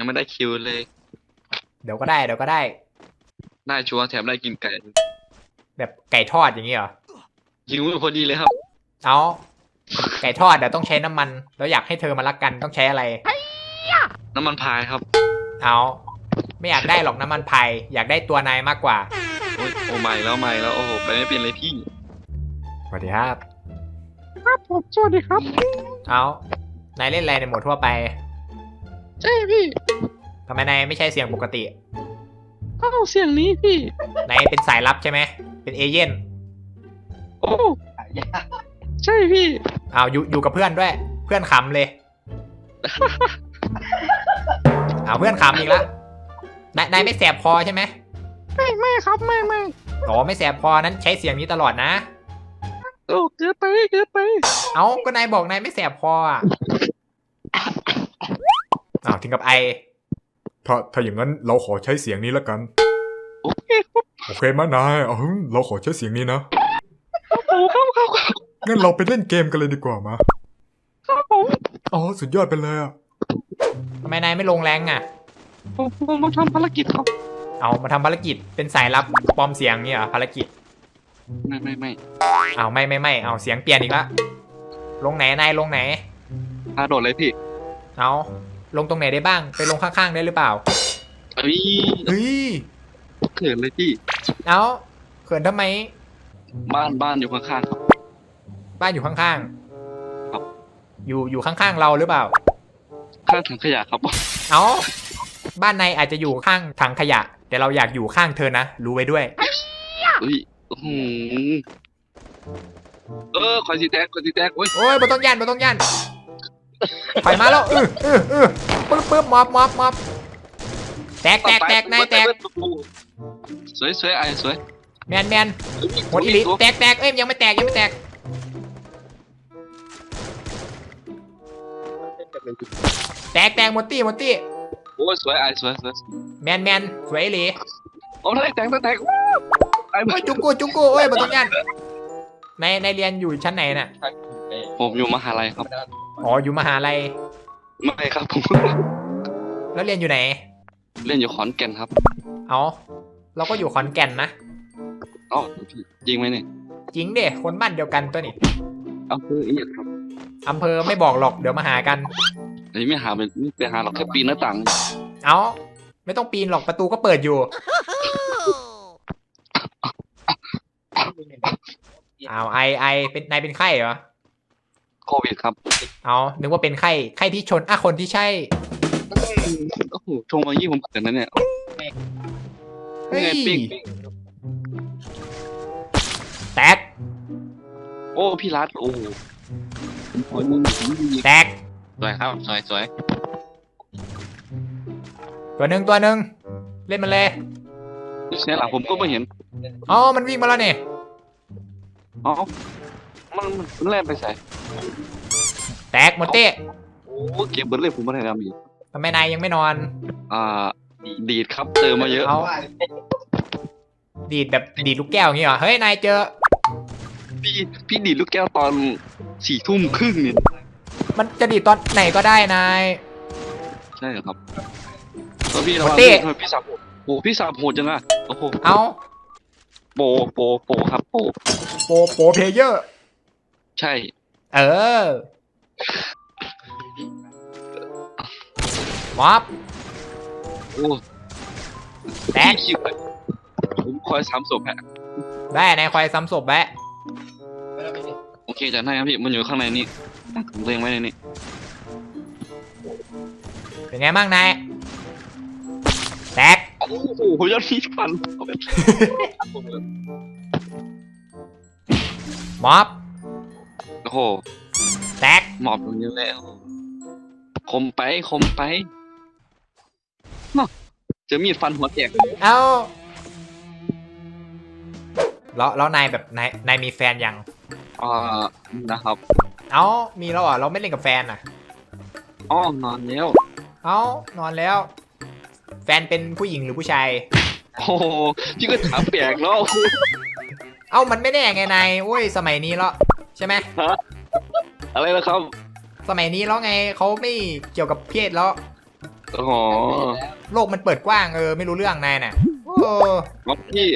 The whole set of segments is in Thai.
ยังไม่ได้คิวเลย เดี๋ยวก็ได้เดี๋ยวก็ได้ ได้ชัวร์แถมได้กินไก่แบบไก่ทอดอย่างนี้เหรอยิงมือพอดีเลยครับ เอาไก่ทอดเดี๋ยวต้องใช้น้ำมัน แล้วอยากให้เธอมารักกันต้องใช้อะไร น้ำมันพายครับ เอาไม่อยากได้หรอกน้ำมันพายอยากได้ตัวนายมากกว่า โอ้ยโอ้ใหม่แล้วใหม่แล้วโอ้โหไปไม่เป็นเลยพี่สวัสดีครับ ครับผมสวัสดีครับ เอานายเล่นอะไรในโหมดทั่วไป ใช่พี่ทำไมนายไม่ใช่เสียงปกติอ้าวเสียงนี้พี่ นายเป็นสายลับใช่ไหม เป็นเอเย่นโอ้ใช่พี่เอาอยู่อยู่กับเพื่อนด้วย เพื่อนขำเลยเอาเพื่อนขำอีกแล้วนายนายไม่แสบคอใช่ไหมไม่ไม่ครับไม่ไม่อ๋อไม่แสบคอนั้นใช้เสียงนี้ตลอดนะ โอ้เกินไปเกินไป เอาก็นายบอกนายไม่แสบคออะ อ้าวถึงกับไอถ้าถ้าอย่างนั้นเราขอใช้เสียงนี้แล้วกัน โอเคครับโอเคไหมนายเอาหึเราขอใช้เสียงนี้นะโอ้ครับครับครับงั้นเราไปเล่นเกมกันเลยดีกว่ามาครับผมอ๋อสุดยอดไปเลยอะทำไมนายไม่ลงแรงอะ ผมผมมาทำภารกิจครับ เอามาทำภารกิจเป็นสายลับปลอมเสียงเนี่ยเหรอภารกิจไม่ไม่ไม่เอาไม่ไม่ไม่เอาเสียงเปลี่ยนอีกละลงไหนนายลงไหนพาโดดเลยพี่ เอา ลงตรงไหนได้บ้าง ไปลงข้างๆได้หรือเปล่าเอ้ยเฮ้ยเขินเลยพี่ เอาเขินทำไม บ้านบ้านอยู่ข้างๆครับ บ้านอยู่ข้างครับ ๆอยู่อยู่ข้างๆเราหรือเปล่า ข้างถังขยะครับ เอาบ้านในอาจจะอยู่ข้างถังขยะ แต่เราอยากอยู่ข้างเธอนะ รู้ไว้ด้วยเฮ้ยโอ้โหเออคอยสีแตกคอยสีแตกเว้ยโอ้ยบ่ต้องย่านบ่ต้องย่าน ถอยมาแล้วเออเออเออปึ๊บปึ๊บมอบมอบมอบแตกแตกแตกนายแตกสวยสวยไอ้สวยแมนแมนหมดอีหลิแตกแตกเอ้ยยังไม่แตกยังไม่แตกแตกแตกหมดตี้หมดตี้โอ้ยสวยไอ้สวยสวยแมนแมนสวยอีหลีโอ้ยแตกแตกแตกไอ้โอ้ยจุกกูจุกกูเอ้ยบ่ต้องย่านในในเรียนอยู่ชั้นไหนน่ะผมอยู่มหาลัยครับ อ๋ออยู่มหาลัยไม่ครับผม แล้วเรียนอยู่ไหน เล่นอยู่ขอนแก่นครับเอาเราก็อยู่ขอนแก่นนะอ๋อจริงไหมเนี่ยจริงเด้คนบ้านเดียวกันตัวนี้เอาคืออีกครับอำเภอไม่บอกหรอกเดี๋ยวมาหากัน ไอ้ไม่หาไปไม่ไปหาหรอกแค่ปีนหน้าต่างเอาไม่ต้องปีนหรอกประตูก็เปิดอยู่เอาไอไอเป็นนายเป็นไข้เหรอ โควิดครับเอานึกว่าเป็นไข้ไข้ที่ชนอะคนที่ใช่โอ้โหชงมายี่ผมเกิดนะเนี่ยเฮ้ยนี่ไงปิ้งปิ้งแตกโอ้พี่รัฐโอ้โหโอ้ยมึงแตกสวยครับสวยสวยตัวหนึ่งตัวหนึ่งเล่นมันเลยเสียหลังผมก็ไม่เห็นอ๋อมันวิ่งมาแล้วเนี่ยอ๋อ มันมันแล่นไปใส่แตกหมดเต้โอ้เก็บเบิร์ดเลยผมไม่ได้ทำอีกทำไมนายยังไม่นอน อ่า ดีดครับเติมมาเยอะ เอา ดีดแบบดีดลูกแก้วอย่างงี้เหรอ เฮ้ย นายเจอ พี่พี่ดีดลูกแก้วตอนสี่ทุ่มครึ่งเนี่ยมันจะดีดตอนไหนก็ได้นาย ใช่เหรอครับแล้วพี่ระวังโอ้เต้ทำไมพี่สาวโหดโอ้พี่สาวโหดจังอะโอ้โหเอาโปโปโปครับโปโปรโปรเพลเยอร์ ใช่ เออม็อบโอ้แตกพี่คิวไปผมคอยสามศพฮะได้นายคอยซ้ำศพแวะโอเคจัดให้ครับพี่มันอยู่ข้างในนี้ผมเล็งไว้ในนี้เป็นไงบ้างนายแตกโอ้โหยอดพี่ฟันเอาไปม็อบ โอ้โหแตกหมอบตรงนี้แล้วคมไปคมไปเนาะเจอมีดฟันหัวแตกเอาแล้วแล้วนายแบบนายนายมีแฟนยังอ่านะครับ เอามีแล้วเหรอะเราไม่เล่นกับแฟนอะอ๋อนอนแล้ว เอานอนแล้ว แฟนเป็นผู้หญิงหรือผู้ชายโอ้โหพี่ก็ถามแปลกแล้วเอ้ามันไม่แน่ไงนายโอ้ยสมัยนี้แล้ว ใช่ไหมอะไรนะครับ สมัยนี้แล้วไงเขาไม่เกี่ยวกับเพศแล้วอ๋อโลกมันเปิดกว้างเออไม่รู้เรื่องนายน่ะโอ้เอาพี่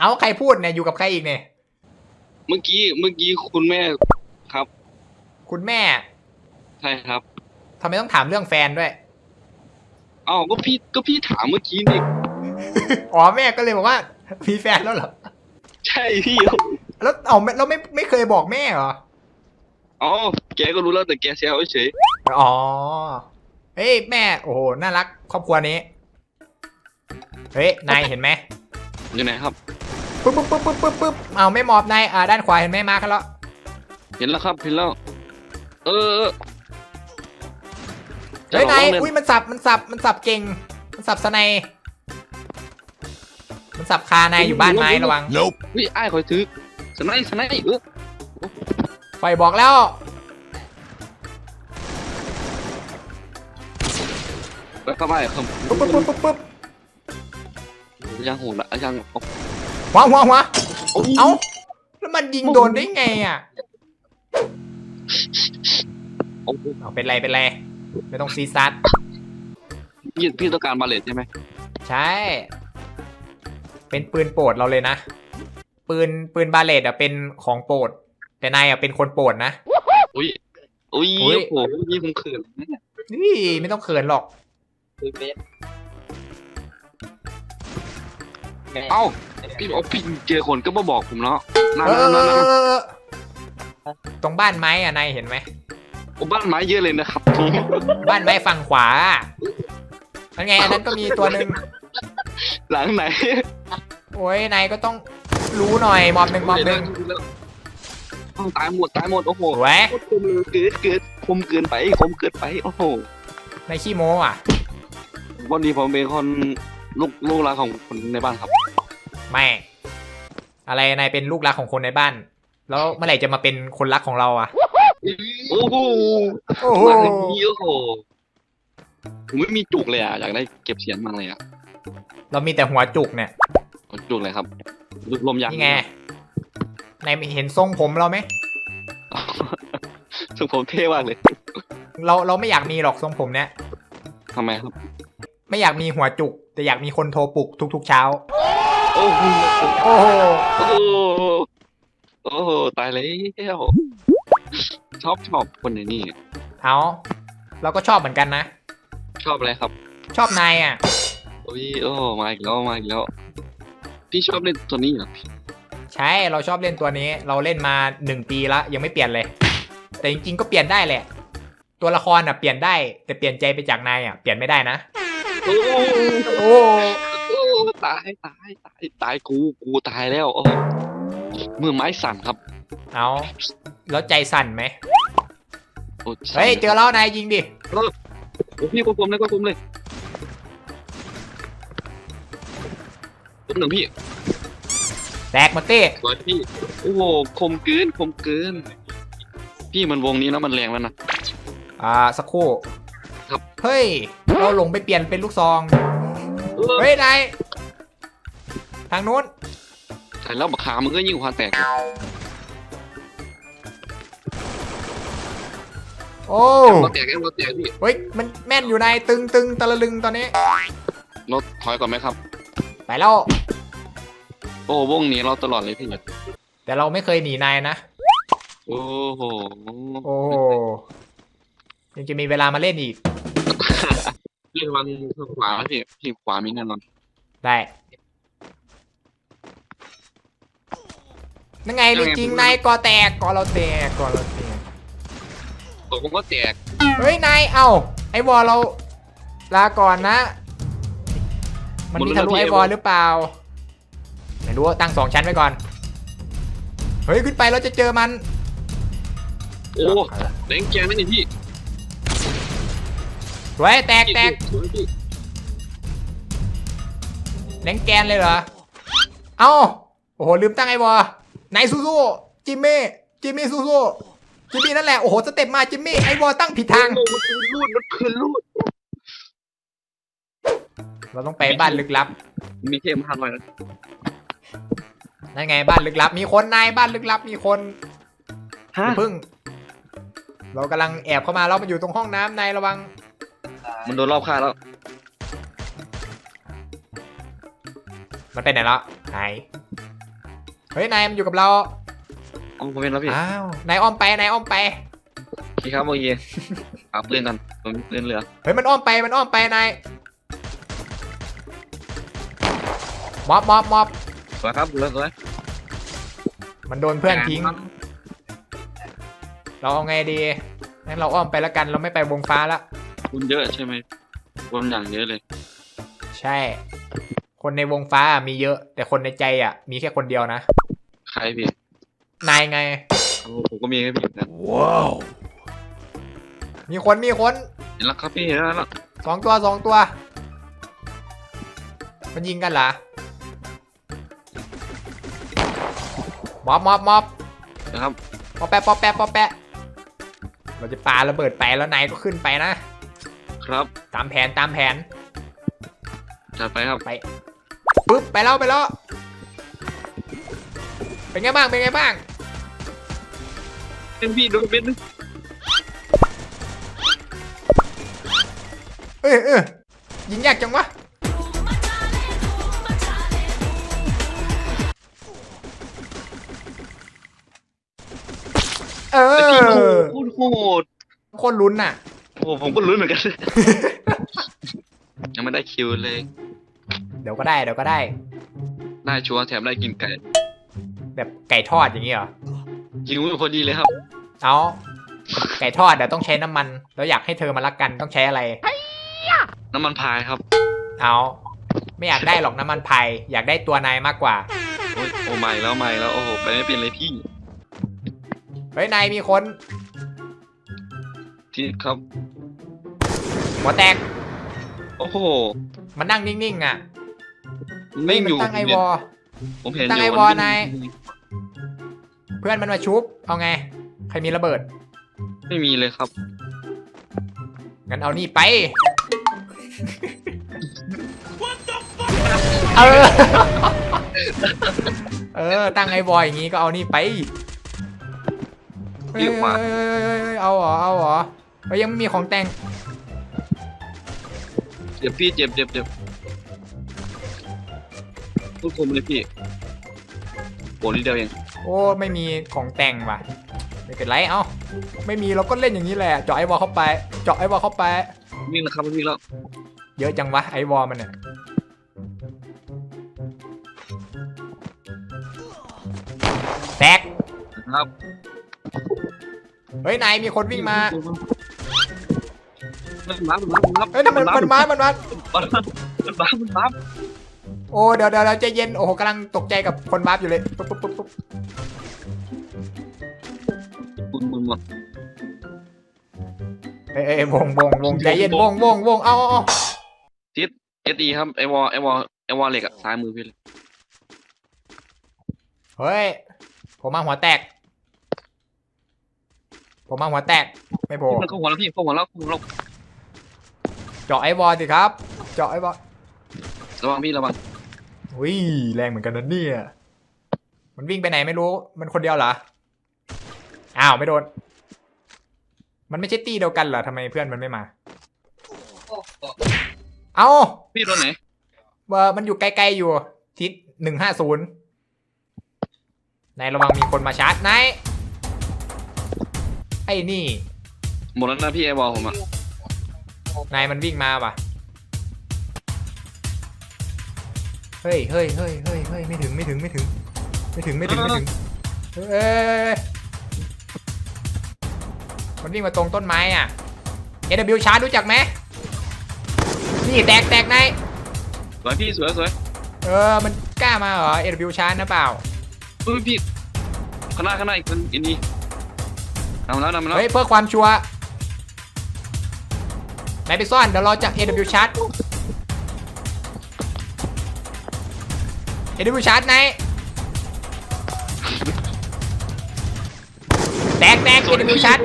เอาใครพูดเนี่ยอยู่กับใครอีกเนี่ยเมื่อกี้เมื่อกี้คุณแม่ครับ คุณแม่ใช่ครับทำไมต้องถามเรื่องแฟนด้วยเอ้าก็พี่ก็พี่ถามเมื่อกี้นี่อ๋อแม่ก็เลยบอกว่ามีแฟนแล้วเหรอ ใช่พี่ แล้วเอาไม่เราไม่ไม่เคยบอกแม่เหรอ อ๋อ แกก็รู้แล้วแต่แกแซวเฉย อ๋อ เฮ้ยแม่ โอ้โห น่ารักครอบครัวนี้ เฮ้ย นายเห็นไหมอยู่ไหนครับ ปึ๊บปึ๊บปึ๊บปึ๊บปึ๊บปึ๊บเอาไม่มอบนายอ่าด้านขวาเห็นไหมมากันแล้ว เห็นแล้วครับ เห็นแล้ว เออเฮ้ยนายจะลงอุ้ยมันสับ มันสับ มันสับเก่ง มันสับสไนยมันสับคานายอยู่บ้านไม้ระวัง Nope อุ้ยอ้ายคอยถือ สไนด์สไนด์เออไฟบอกแล้ว แล้วก็ไปครับปึ๊บปึ๊บปึ๊บปึ๊บปึ๊บยังโหดละยังเอาหัวหัวหัวโอ้ยเอ้าแล้วมันยิงโดนได้ไงอะโอ้โหเอาเป็นไรเป็นไรไม่ต้องซีซัดพี่พี่ต้องการบาเลตใช่ไหมใช่ เป็นปืนโปรดเราเลยนะ ปืนปืนบาเลตอะเป็นของโปรด แต่นายอะเป็นคนโปรดนะ อุ้ย อุ้ยอุ๊ย โอ้โหยี่ผมเขินนี่ไม่ต้องเขินหรอกเอ้าพี่บอกพี่เจอคนก็มาบอกผมเนาะนั่นเออนั่นนั่นตรงบ้านไม้อะนายเห็นไหม โอ้บ้านไม้เยอะเลยนะครับบ้านไม้ฝั่งขวาอันไงอันนั้นก็มีตัวหนึ่งหลังไหน โอ้ยนายก็ต้อง รู้หน่อยมอบหนึ่งมอบหนึ่งเอ้าตายหมดตายหมดโอ้โหสวยโคตรคมเลยเกิดเกิดคมเกินไปคมเกินไปโอ้โหนายขี้โม้อะ วันนี้ผมเป็นคนลูกลูกรักของคนในบ้านครับ ไม่ อะไรนายเป็นลูกรักของคนในบ้าน แล้วเมื่อไหร่จะมาเป็นคนรักของเราอะ โอ้โหโอ้โหมาอย่างนี้โอ้โหผมไม่มีจุกเลยอะอยากได้เก็บเสียงมากเลยอะ เรามีแต่หัวจุกเนี่ยเอาจุกเลยครับ ลูกลมยักษ์นี่ไงนายเห็นทรงผมเราไหมซึ่งผมเท่มากเลย เราเราไม่อยากมีหรอกทรงผมเนี่ยทำไมครับ ไม่อยากมีหัวจุก แต่อยากมีคนโทรปลุกทุก ๆ เช้า โอ้โหโอ้โหโอ้โหโอ้โหตายแล้วชอบชอบคนในนี่เอาเราก็ชอบเหมือนกันนะ ชอบอะไรครับ ชอบนายอะโอ้ยโอ้มาอีกแล้วมาอีกแล้ว พี่ชอบเล่นตัวนี้เหรอพี่ใช่เราชอบเล่นตัวนี้ เราเล่นมาหนึ่งปีละยังไม่เปลี่ยนเลย แต่จริงๆก็เปลี่ยนได้แหละ ตัวละครอะเปลี่ยนได้ แต่เปลี่ยนใจไปจากนายอะเปลี่ยนไม่ได้นะโอ้โอ้โอ้ตายตายตายตายกูกูตายแล้วโอ้มือไม้สั่นครับเอาแล้วใจสั่นไหมโอ้เฮ้ยเจอแล้วนายยิงดิโอ้พี่ควบคุมเลยควบคุมเลย หนึ่งพี่แตกหมาเต้สวยพี่ โอ้โห คมเกิน คมเกิน พี่มันวงนี้แล้วมันแรงแล้วนะ อ่าสักครู่ครับ เฮ้ย เราหลงไปเปลี่ยนเป็นลูกซอง เออเฮ้ยนายทางนู้น แต่แล้วบักขามันก็ยิ่งความแตก โอ้เราแตกแล้วเราแตกพี่ เฮ้ยมันแม่นอยู่นายตึงตึงตะละลึงตอนนี้เราถอยก่อนไหมครับ ไปแล้ว โอ้วงนี้เราตลอดเลยพี่แต่เราไม่เคยหนีนายนะ โอ้โหโอ้ยังจะมีเวลามาเล่นอีกพี่ระวังทางขวาพี่พี่ขวามีแน่นอนได้นั่นไงจริงๆนายกอแตกกอเราแตกกอเราแตกตกผมก็แตกเฮ้ยนายเอ้าไอวอลเราลาก่อนนะ มันมีทะลุไอวอลหรือเปล่า ไม่รู้ตั้งสองชั้นไว้ก่อน เฮ้ย ขึ้นไปเราจะเจอมัน โอ้แรงแกนนั่นนี่พี่สวยแตกแตกสวยพี่แหลงแกนเลยเหรอ เอ้า โอ้โห ลืมตั้งไอ้วอไหนซูซูจิมมี่ จิมมี่ซูซูจิมมี่นั่นแหละ โอ้โห สเต็ปมาจิมมี่ ไอ้วอตั้งผิดทางโอ้มันคืนรูด มันคืนรูด เราต้องไปบ้านลึกลับ มีเทมห้าร้อยแล้วนั่นไงบ้านลึกลับ มีคนนายบ้านลึกลับ มีคนอฮะย่าพึ่ง เรากำลังแอบเข้ามาแล้วมันอยู่ตรงห้องน้ำนายระวัง มันโดนรอบฆ่าแล้ว มันไปไหนแล้วไหนเฮ้ยนายมันอยู่กับเราอ๋อผมเป็นแล้วพี่อ้าวนายอ้อมไปนายอ้อมไป พี่ครับโอเคหาปืนกันผมมีปืนเหลือ เฮ้ยมันอ้อมไปมันอ้อมไปนาย ม็อบม็อบม็อบสวยครับสวยสวยมันโดนเพื่อนทิ้ง เราเอาไงดีงั้นเราอ้อมไปแล้วกันเราไม่ไปวงฟ้าละคุณเยอะใช่ไหมคนอย่างเยอะเลย ใช่ คนในวงฟ้ามีเยอะ แต่คนในใจอะ มีแค่คนเดียวนะ ใครพี่นายไง โอ้ผมก็มีแค่พี่เหมือนกันมีคนมีคนเห็นแล้วครับพี่เห็นแล้วสองตัวสองตัว มันยิงกันเหรอ ม็อบม็อบม็อบนะครับปอแปะปอแปะปอแปะเราจะปาระเบิดไปแล้วนายก็ขึ้นไปนะ ครับตามแผนตามแผนจัดไปครับไปปึ๊บไปแล้วไปแล้ว เป็นไงบ้างเป็นไงบ้างเป็นพี่โดนเป็นเออเออยิงยากจังวะ เอไอ้พี่โหอโคตรโหดโคนลุ้นน่ะ โอ้ผมก็ลุ้นเหมือนกัน ยังไม่ได้คิวเลย เดี๋ยวก็ได้เดี๋ยวก็ได้ ได้ชัวร์แถมได้กินไก่แบบไก่ทอดอย่างนี้เหรอคิวพอดีเลยครับ เอาไก่ทอดเดี๋ยวต้องใช้น้ำมัน แล้วอยากให้เธอมารักกันต้องใช้อะไร น้ำมันพายครับ เอาไม่อยากได้หรอกน้ำมันพายอยากได้ตัวนายมากกว่า โอ้ยโอ้ไม่แล้วไม่แล้ว โอ้โห ไปไม่เป็นเลยพี่ เฮ้ยนายมีคนที่ครับ หัวแตก โอ้โหมันนั่งนิ่งๆอะไม่มัอยู่ตั้งไอผมวเห็นอผมเห็นตั้งอยู่ไอ้วอลมันาย เพื่อนมันมาชุบ เอาไง ใครมีระเบิด ไม่มีเลยครับ งั้นเอานี่ไป เออ เออ ตั้งไอ้บอยอย่างงี้ก็เอานี่ไป เรียกว่าเอ้ยเอ้ยเอ้ยเอ้ยเอ้ยเอาเหรอเอาเหรอเฮ้ยยังไม่มีของแต่งเจ็บพี่เจ็บเจ็บเจ็บพูดคมเลยพี่โอ้นิดเดียวเองโอ้ไม่มีของแต่งว่ะไม่เป็นไรเอ้าไม่มีเราก็เล่นอย่างนี้แหละเจาะไอ้บอลเข้าไป เจาะไอ้บอลเข้าไป วิ่งแล้วครับวิ่งแล้วเยอะจังวะไอ้วอลมันเนี่ยแตกครับ เฮ้ยนายมีคนวิ่งมามันมามันมามันมาเฮ้ยทำไมมันมามันมามันมามันมามันมาโอ้เดี๋ยวเดี๋ยวเดี๋ยวใจเย็นโอ้โหกำลังตกใจกับคนวาร์ปอยู่เลยปุ๊บปุ๊บปุ๊บปุ๊บบุญบุญหมดเอ้ยเอ้ยวงวงวงใจเย็นวงวงวงเอาเอาเอาเอสดีครับไอวอไอวอไอวอเหล็กอะซ้ายมือพี่เลยเฮ้ยผมมาหัวแตก ผมมาหัวแตก ไม่พอมันเข้าหัวแล้วพี่เข้าหัวแล้วเข้าหัวแล้วเจาะไอ้วอลสิครับ เจาะไอ้วอลระวังพี่ระวังอุ้ยแรงเหมือนกันนะเนี่ย มันวิ่งไปไหนไม่รู้ มันคนเดียวเหรอ อ้าวไม่โดน มันไม่ใช่ตีเดียวกันเหรอทำไมเพื่อนมันไม่มา เอ้าพี่โดนไหนเบอร์มันอยู่ไกลๆอยู่ ทิศหนึ่งห้าศูนย์นายระวังมีคนมาชาร์จนาย ไอ้นี่ หมดแล้วนะพี่ไอวอผมอะนายมันวิ่งมาว่ะ เฮ้ยเฮ้ยเฮ้ยเฮ้ยเฮ้ยไม่ถึงไม่ถึงไม่ถึง ไม่ถึงไม่ถึงไม่ถึงเฮ้ยเอ้ยมันวิ่งมาตรงต้นไม้อะ AW ชาร์จรู้จักไหมนี่แตกแตกนายสวยพี่สวยสวยเออ มันกล้ามาเหรอ AW ชาร์จนะเปล่าเฮ้ยพี่ข้างหน้าข้างหน้าอีกคนอินดี นำแล้วนำแล้วเฮ้ยเพื่อความชัวร์นายไปซ่อนเดี๋ยวราจะ AW ชาร์จ AW ชาร์จนายแตกแตก AW ชาร์จ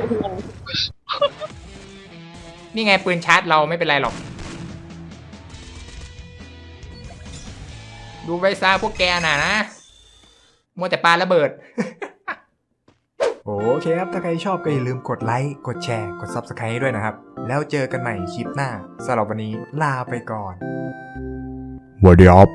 นี่ไงปืนชาร์จเราไม่เป็นไรหรอก ดูไว้ซะพวกแกน่ะนะมัวแต่ปาระเบิด โอเคครับ ถ้าใครชอบก็อย่าลืมกดไลค์ กดแชร์ กด Subscribe ด้วยนะครับ แล้วเจอกันใหม่คลิปหน้าสำหรับวันนี้ลาไปก่อนสวัสดีครับ